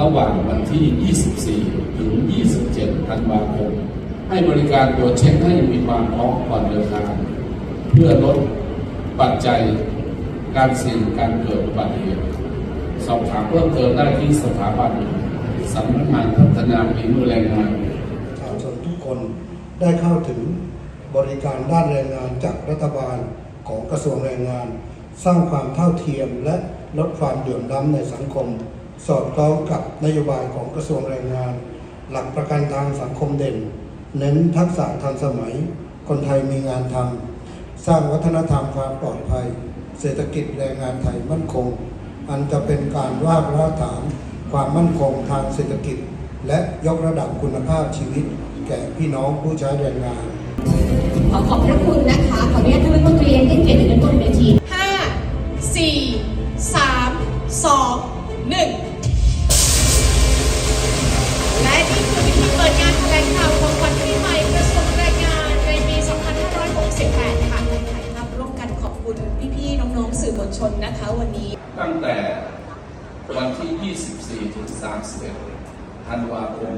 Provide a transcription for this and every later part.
ระหว่างวันที่ 24 ถึง 27 ธันวาคม ให้บริการตรวจเช็คให้มีความพร้อมก่อนเดินทาง เพื่อลดปัจจัยการเสี่ยงการเกิดอุบัติเหตุ สอบถามเพิ่มเติมได้ที่สถาบันสำนักงานพัฒนาฝีมือแรงงานประชาชนทุกคนได้เข้าถึงบริการด้านแรงงานจากรัฐบาลของกระทรวงแรงงาน สร้างความเท่าเทียมและลดความเหลื่อมล้ำในสังคม สอดคล้องกับนโยบายของกระทรวงแรงงาน หลักประกันทางสังคมเด่น เน้นทักษะทันสมัย คนไทยมีงานทำสร้างวัฒนธรรมความปลอดภัย เศรษฐกิจแรงงานไทยมั่นคง อันจะเป็นการวาดรากฐาน ความมั่นคงทางเศรษฐกิจ และยกระดับคุณภาพชีวิต แก่พี่น้องผู้ใช้แรงงาน ขอขอบพระคุณนะคะ ขออนุญาตท่านรัฐเรียนงได้เกียรติในบนเวที5 4 3 2 1 นนะคะวันนี้ ตั้งแต่วันที่ 24 ถึง 31 ธันวาคม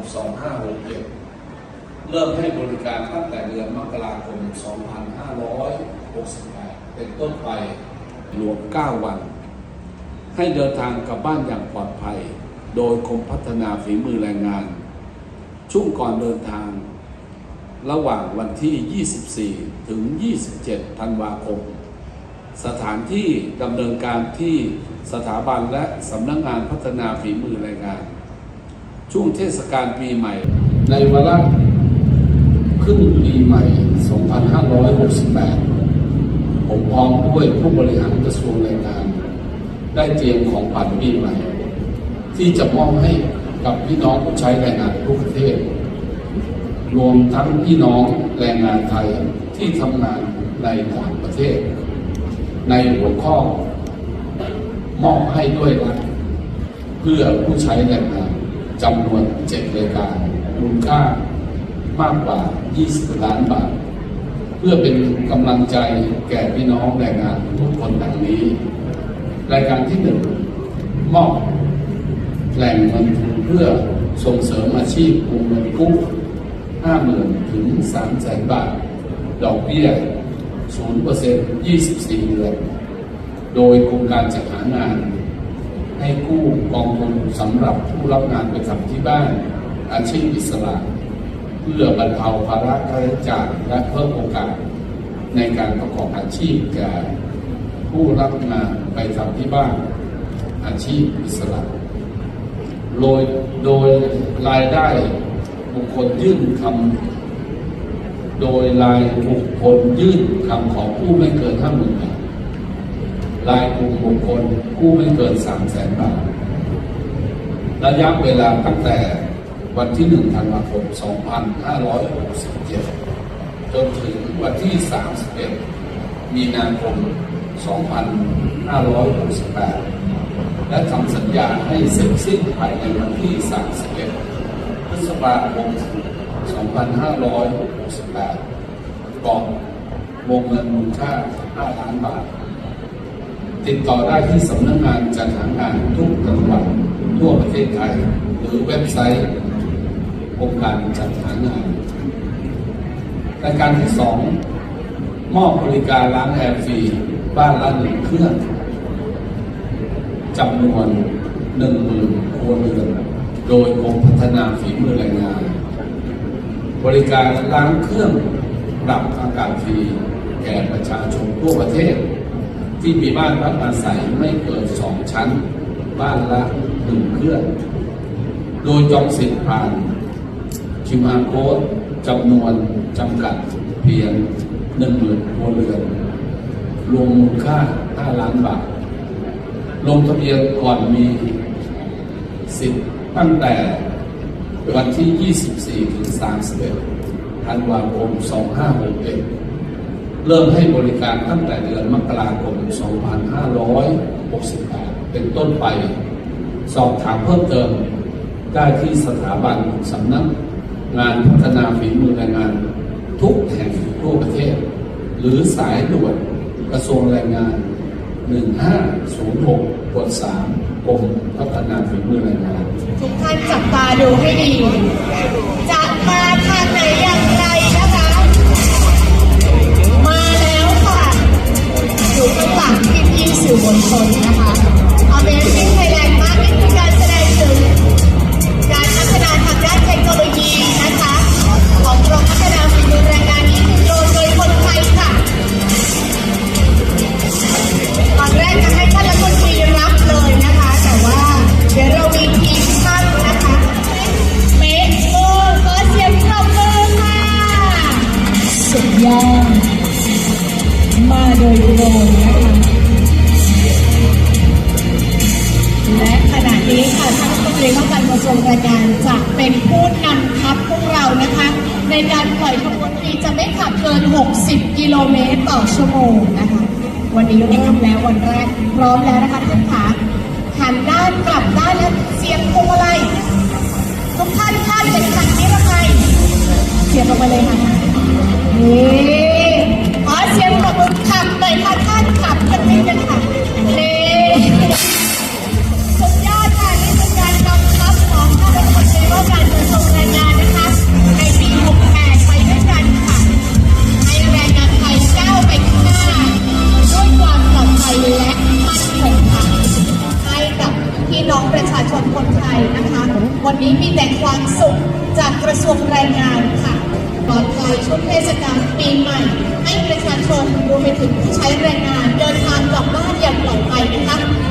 2567 เริ่มให้บริการตั้งแต่เดือนมกราคม 2568 เป็นต้นไปรวม 9 วัน ให้เดินทางกลับบ้านอย่างปลอดภัย โดยกรมพัฒนาฝีมือแรงงาน ช่วงก่อนเดินทาง ระหว่างวันที่ 24 ถึง 27 ธันวาคม สถานที่ดำเนินการที่สถาบันและสำนักงานพัฒนาฝีมือแรงงาน ช่วงเทศกาลปีใหม่ ในวาระขึ้นปีใหม่ 2568 ผมพร้อมด้วยผู้บริหารกระทรวงแรงงาน ได้เตรียมของขวัญปีใหม่ ที่จะมอบให้กับพี่น้องผู้ใช้แรงงานทุกประเทศ รวมทั้งพี่น้องแรงงานไทยที่ทำงานในต่างประเทศ ในหัวข้อมอบให้ด้วยรัฐเพื่อผู้ใช้แรงงานจำนวนเจ็ดรายการมูลค่ามากกว่า 20 ล้านบาท เพื่อเป็นกำลังใจแก่พี่น้องแรงงานทุกคนดังนี้ รายการที่หนึ่งมอบแหล่งเงินทุนเพื่อส่งเสริมอาชีพกลุ่มเงินกู้ 50,000 ถึง 300,000 บาท ดอกเบี้ย 0% 24 เดือน โดยโครงการจัดหางาน ให้กู้กองทุนสำหรับผู้รับงานไปทำที่บ้าน อาชีพอิสระ เพื่อบรรเทาภาระค่าใช้จ่ายและเพิ่มโอกาส ในการประกอบอาชีพแก่ผู้รับงานไปทำที่บ้าน อาชีพอิสระโดยโดยรายได้บุคคลยื่นคำ โดยรายบุคคลยื่นคำขอกู้ไม่เกินห้าหมื่นบาทรายกลุ่มบุคคลกู้ไม่เกินสามแสนบาท ระยะเวลาตั้งแต่วันที่1ธันวาคม 2567 จนถึงวันที่ 31 มีนาคม 2568 และทำสัญญาให้เสร็จสิ้นภายในวันที่ 31 พฤษภาคม 2568ก่อนวงเงินมูลค่า 5 ล้านบาท ติดต่อได้ที่สำนักงานจัดหางานทุกจังหวัดทั่วประเทศไทย หรือเว็บไซต์องค์การจัดหางานรายการที่สองมอบบริการล้างแอร์ฟรีบ้านละหนึ่งเครื่องจำนวนหนึ่งหมื่นครัวเรือนโดยกรมพัฒนาฝีมือแรงงาน บริการล้างเครื่องปรับอากาศฟรีแก่ประชาชนทั่วประเทศ ที่มีบ้านพักอาศัยไม่เกินสองชั้น บ้านละหนึ่งเครื่อง โดยจองสิทธิ์ผ่านคิวอาร์โค้ดจำนวนจำกัดเพียงหนึ่งหมื่นครัวเรือนรวมมูลค่า 5 ล้านบาท ลงทะเบียนก่อนมีสิทธิ์ตั้งแต่ วันที่ 24 ถึง 31 ธันวาคม 2561 เริ่มให้บริการตั้งแต่เดือนมกราคม 2568 เป็นต้นไป สอบถามเพิ่มเติมได้ที่สถาบันสำนักงานพัฒนาฝีมือแรงงาน ทุกแห่งทั่วประเทศ หรือสายด่วนกระทรวงแรงงาน 1506กด3กรมพัฒนาฝีมือแรงงานทุกท่านจับตาดูให้ดี จะมาทางไหนอย่างไรนะคะ มาแล้วค่ะ อยู่ข้างหลังพี่พี่สื่อมวลชนนะคะ สุดยอดมาโดยโดรนนะคะและขณะนี้ค่ะท่านรัฐมนตรีว่าการกระทรวงแรงงานจะเป็นผู้นำทัพพวกเรานะคะ ในการปล่อยขบวนปีจะไม่ขับเกิน 60 กิโลเมตรต่อชั่วโมงนะคะ วันนี้เริ่มแล้ววันแรกพร้อมแล้วนะคะท่านขาหันด้านกลับด้านและเสียบพวงมาลัยทุกท่านท่านเป็นขันนิรภัยเสียบลงไปเลยค่ะ นี่ขอเสียงปรบมือขับเลยค่ะท่านขับกันนิดนึงค่ะนี่สุดยอดค่ะนี่เป็นการกำชับของท่านรัฐมนตรีว่าการกระทรวงแรงงานนะคะ ในปี68ไปด้วยกันค่ะให้แรงงานไทยก้าวไปข้างหน้าด้วยความปลอดภัยและมั่นคงค่ะให้กับพี่น้องประชาชนคนไทยนะคะ วันนี้มีแต่ความสุขจากกระทรวงแรงงานค่ะ ปลอดภัยช่วงเทศกาลปีใหม่ ให้ประชาชนรวมไปถึงผู้ใช้แรงงาน เดินทางกลับบ้านอย่างปลอดภัยนะคะ